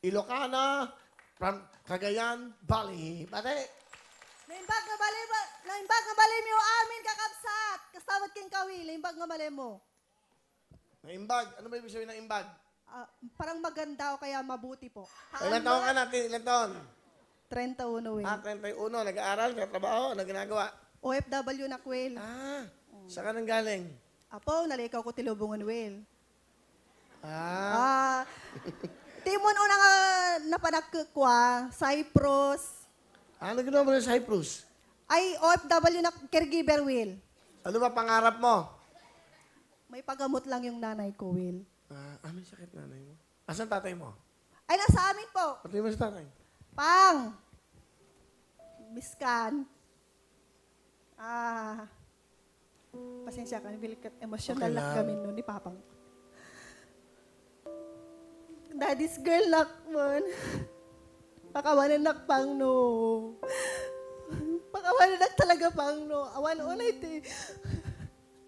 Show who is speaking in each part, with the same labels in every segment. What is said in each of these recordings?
Speaker 1: Ilocana, from Cagayan Valley. Pati,
Speaker 2: Naimbag nga bali mo, naimbag nga bali mo amin kakabsat. Kasawat king kawi, naimbag nga bali mo.
Speaker 1: naimbag. Ano ba ibig sabihin ng imbag?
Speaker 2: Ah, parang maganda o kaya mabuti po.
Speaker 1: Ilan taon ka natin? Ilan taon?
Speaker 2: 31
Speaker 1: Ah,
Speaker 2: win.
Speaker 1: 31. Nag-aaral, nagtrabaho, ano ginagawa?
Speaker 2: OFW na kwel.
Speaker 1: Ah, saan ka nang galing?
Speaker 2: Apo, nalikaw ko tilubungan wel.
Speaker 1: Ah,
Speaker 2: Ah, timon una nga napanagkukwa, Cyprus.
Speaker 1: ano ginawa mo sa Cyprus?
Speaker 2: Ay, OFW na caregiver will.
Speaker 1: Ano ba pangarap mo?
Speaker 2: May pagamot lang yung nanay ko, Will.
Speaker 1: Ah, ah, may sakit nanay mo. Asan tatay mo?
Speaker 2: Ay, nasa amin po.
Speaker 1: Pati mo sa tatay.
Speaker 2: Pang! Miskan. Ah. Pasensya ka, Will. Emotional
Speaker 1: Okay
Speaker 2: lang
Speaker 1: lang.
Speaker 2: kami noon ni Papang. Daddy's girl nak man. Pakawanan nak pang no. Pakawanan nak talaga pang no. Awan unay ti.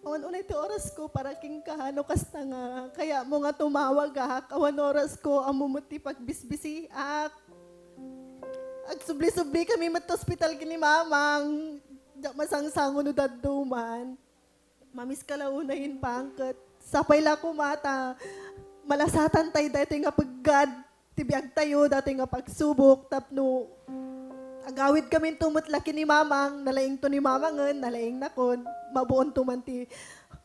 Speaker 2: Awan unay ti oras ko para king kahano kasta nga. Kaya mo nga tumawag ha. Awan oras ko amumuti pagbisbisi ak. Ag subli-subli kami mat hospital kini mamang. Diyak masangsango no dadduman. Mamis ka launahin pangkat. Sapay la ko mata. Malasatan tayo dati nga paggad. Tibiyag tayo dati nga pagsubok. Tapno, agawid kami tumutlaki ni mamang. Nalaing to ni mamangan. Nalaing nakon. Mabuon tumanti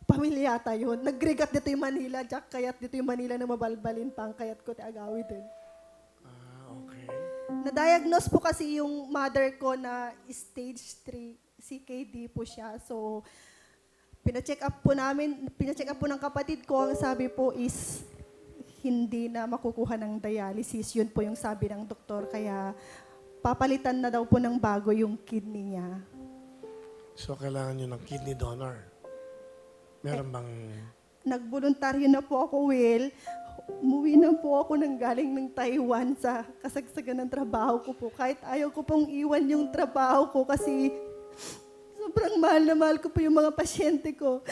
Speaker 2: pamilya tayo. Nagrigat dito yung Manila. Jack kayat dito yung Manila na mabalbalin pang kayat ko ti agawid din.
Speaker 1: Ah, okay.
Speaker 2: Na-diagnose po kasi yung mother ko na stage 3 CKD po siya. So, pina-check up po namin, pina-check up po ng kapatid ko, ang sabi po is hindi na makukuha ng dialysis. Yun po yung sabi ng doktor. Kaya papalitan na daw po ng bago yung kidney niya.
Speaker 1: So, kailangan nyo ng kidney donor. Meron bang...
Speaker 2: Nagboluntaryo na po ako, Will. Umuwi na po ako nang galing ng Taiwan sa kasagsagan ng trabaho ko po. Kahit ayaw ko pong iwan yung trabaho ko kasi sobrang mahal na mahal ko po yung mga pasyente ko.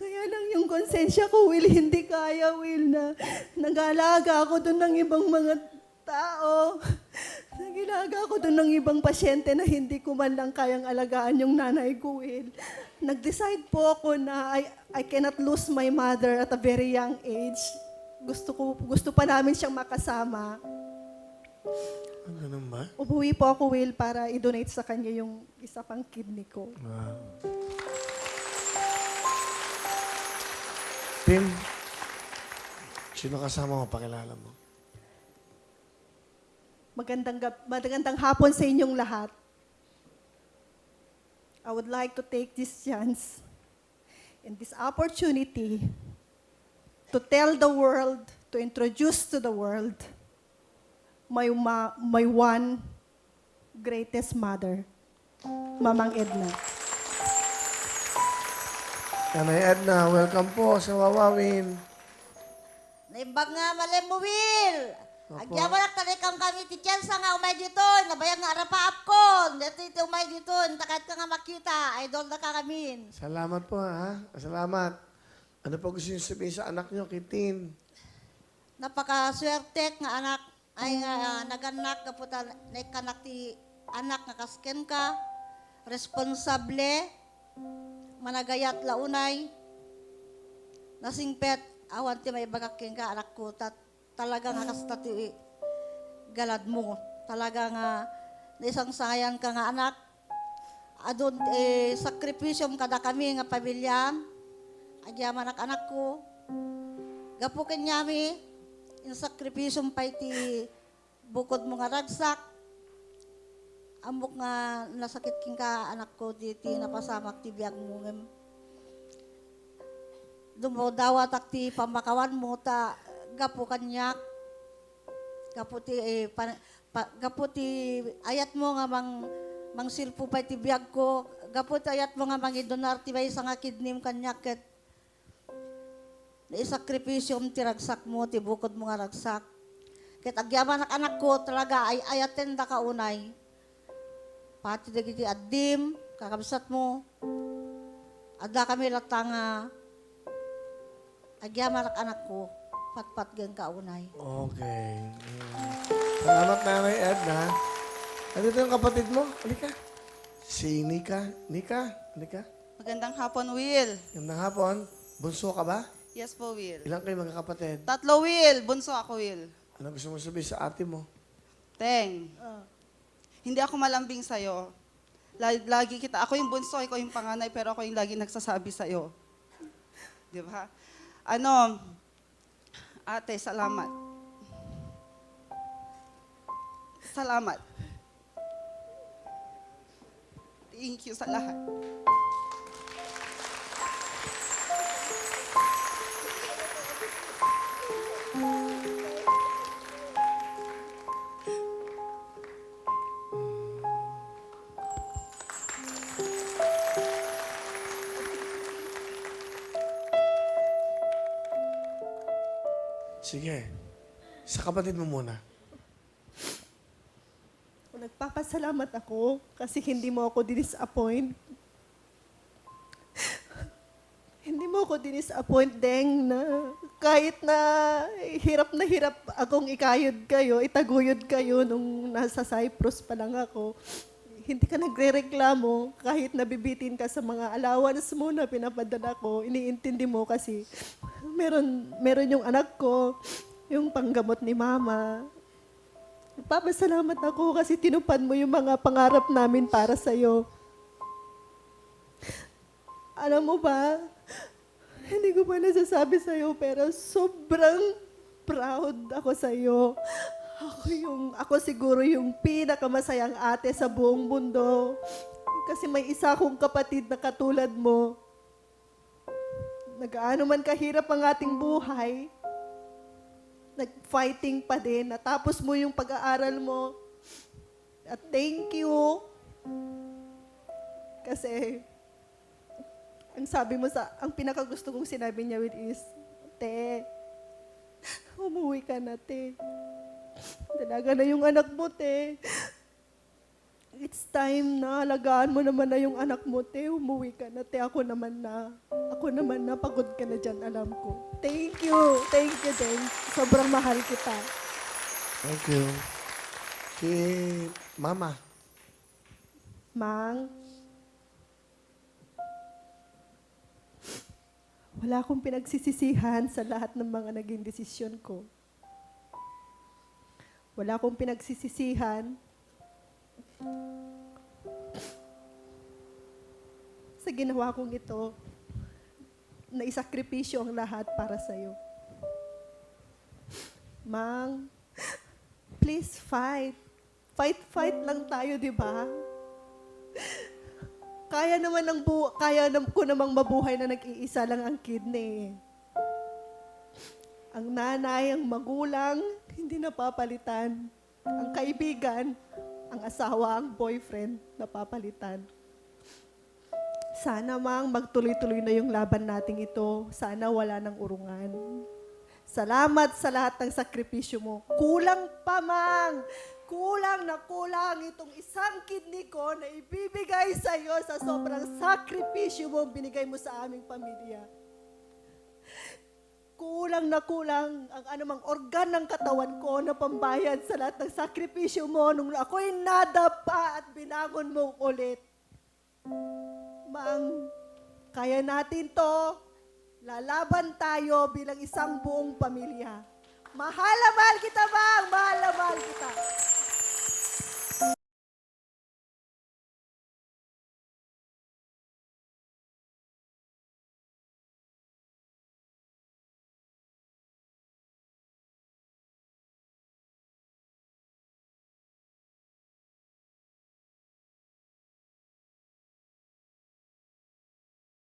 Speaker 2: Kaya lang yung konsensya ko, Will, hindi kaya, Will, na nag-alaga ako doon ng ibang mga tao. Nagilaga ako doon ng ibang pasyente na hindi ko man lang kayang alagaan yung nanay ko, Will. Nag-decide po ako na I, I cannot lose my mother at a very young age. Gusto ko gusto pa namin siyang makasama.
Speaker 1: Ah, ganun ba?
Speaker 2: Umuwi po ako, Will, para i-donate sa kanya yung isa pang kidney ko.
Speaker 1: Ah. Tim, sino kasama mo? Pakilala mo.
Speaker 2: Magandang, gab- magandang hapon sa inyong lahat. I would like to take this chance and this opportunity to tell the world, to introduce to the world my, ma- my one greatest mother, Mamang Edna.
Speaker 1: Nanay Edna, welcome po sa Wawawin.
Speaker 3: Naimbag nga malem mo, Will. Agya mo lang talikang kami ti Chelsa nga umay dito. Nabayag nga arapa ko. Dito iti umay dito. Takat ka nga makita. Idol na ka kami.
Speaker 1: Salamat po, ha? Salamat. Ano po gusto niyo sabihin sa anak niyo, Kitin?
Speaker 3: Napakaswerte nga anak. Ay nga ah, naganak ka puta. Naikanak ti anak nga kasken ka. Responsable. Managayat launay. Nasingpet. Awan ti may bagaking ka anak ko. Tat, talaga nga kasta ti galad mo. Talaga nga isang sayan ka nga anak. Adon eh, sakripisyom kada kami nga pamilya. Agyaman anak anak ko. Gapo kanyami, in sakripisyom pa iti bukod mo nga ragsak. Amok nga nasakit king ka anak ko diti napasamak ti biyag mo ngem. Dumo dawat ak ti pamakawan mo ta gapo kanyak. Gapo ti eh, pa, pa, gapo ti ayat mo nga mang mang silpo pa ti biyag ko. Gapo ti ayat mo nga mang idonar ti bay nga kidnim kanyak ket naisakripisyo ti ragsak mo, ti bukod mo nga ragsak. Ket agyaman nak anak ko talaga ay ayaten da kaunay. Pati dagiti addim, kakabsat mo. Adda kami latanga. Agyaman nak anak ko, patpat gen kaunay.
Speaker 1: Okay. Mm. Salamat, Nanay Edna. Andito yung kapatid mo. Halika. Si Nika. Nika, halika.
Speaker 4: Magandang hapon, Will.
Speaker 1: Gandang hapon. Bunso ka ba?
Speaker 4: Yes po, Will.
Speaker 1: Ilang kayo mga kapatid?
Speaker 4: Tatlo, Will. Bunso ako, Will.
Speaker 1: Ano gusto mo sabihin sa ate mo?
Speaker 4: Teng,
Speaker 2: Ah.
Speaker 4: Hindi ako malambing sa'yo. Lagi, kita, ako yung bunso, ikaw yung panganay, pero ako yung lagi nagsasabi sa'yo. Di ba? Ano, ate, salamat. Salamat. Thank you sa lahat.
Speaker 1: Sige. Sa kapatid mo muna.
Speaker 2: Nagpapasalamat ako kasi hindi mo ako dinisappoint. hindi mo ako dinisappoint, Deng, na kahit na hirap na hirap akong ikayod kayo, itaguyod kayo nung nasa Cyprus pa lang ako. Hindi ka nagre-reklamo kahit nabibitin ka sa mga allowance mo na pinapadala ko. Iniintindi mo kasi meron, meron yung anak ko, yung panggamot ni mama, Nagpapasalamat ako kasi tinupad mo yung mga pangarap namin para sa'yo. Alam mo ba, hindi ko pa nasasabi sa'yo pero sobrang proud ako sa'yo. Ako, yung, ako siguro yung pinakamasayang ate sa buong mundo. Kasi may isa akong kapatid na katulad mo. Nagaano man kahirap ang ating buhay, nag-fighting pa din. Natapos mo yung pag-aaral mo. At thank you. Kasi, ang sabi mo sa, ang pinakagusto kong sinabi niya with is, Te, umuwi ka na, te. Dalaga na yung anak mo, te. It's time na, alagaan mo naman na yung anak mo, te. Umuwi ka na, te. Ako naman na. Ako naman na, pagod ka na dyan, alam ko. Thank you. Thank you, Deng. Sobrang mahal kita.
Speaker 1: Thank you. Si Mama.
Speaker 2: Mang, wala akong pinagsisisihan sa lahat ng mga naging desisyon ko. Wala akong pinagsisisihan sa ginawa kong ito na isakripisyo ang lahat para sa'yo. Mang, please fight. Fight, fight lang tayo, di ba? Kaya naman ng bu kaya nam ko namang mabuhay na nag-iisa lang ang kidney. Ang nanay, ang magulang, hindi napapalitan. Ang kaibigan, ang asawa, ang boyfriend, napapalitan. Sana mang magtuloy-tuloy na yung laban nating ito. Sana wala ng urungan. Salamat sa lahat ng sakripisyo mo. Kulang pa, Mang! Kulang na kulang itong isang kidney ko na ibibigay sa iyo sa sobrang sakripisyo mo binigay mo sa aming pamilya. Kulang na kulang ang anumang organ ng katawan ko na pambayad sa lahat ng sakripisyo mo nung ako'y nadapa at binagon mo ulit. Mang, kaya natin to. Lalaban tayo bilang isang buong pamilya. Mahal na mahal kita,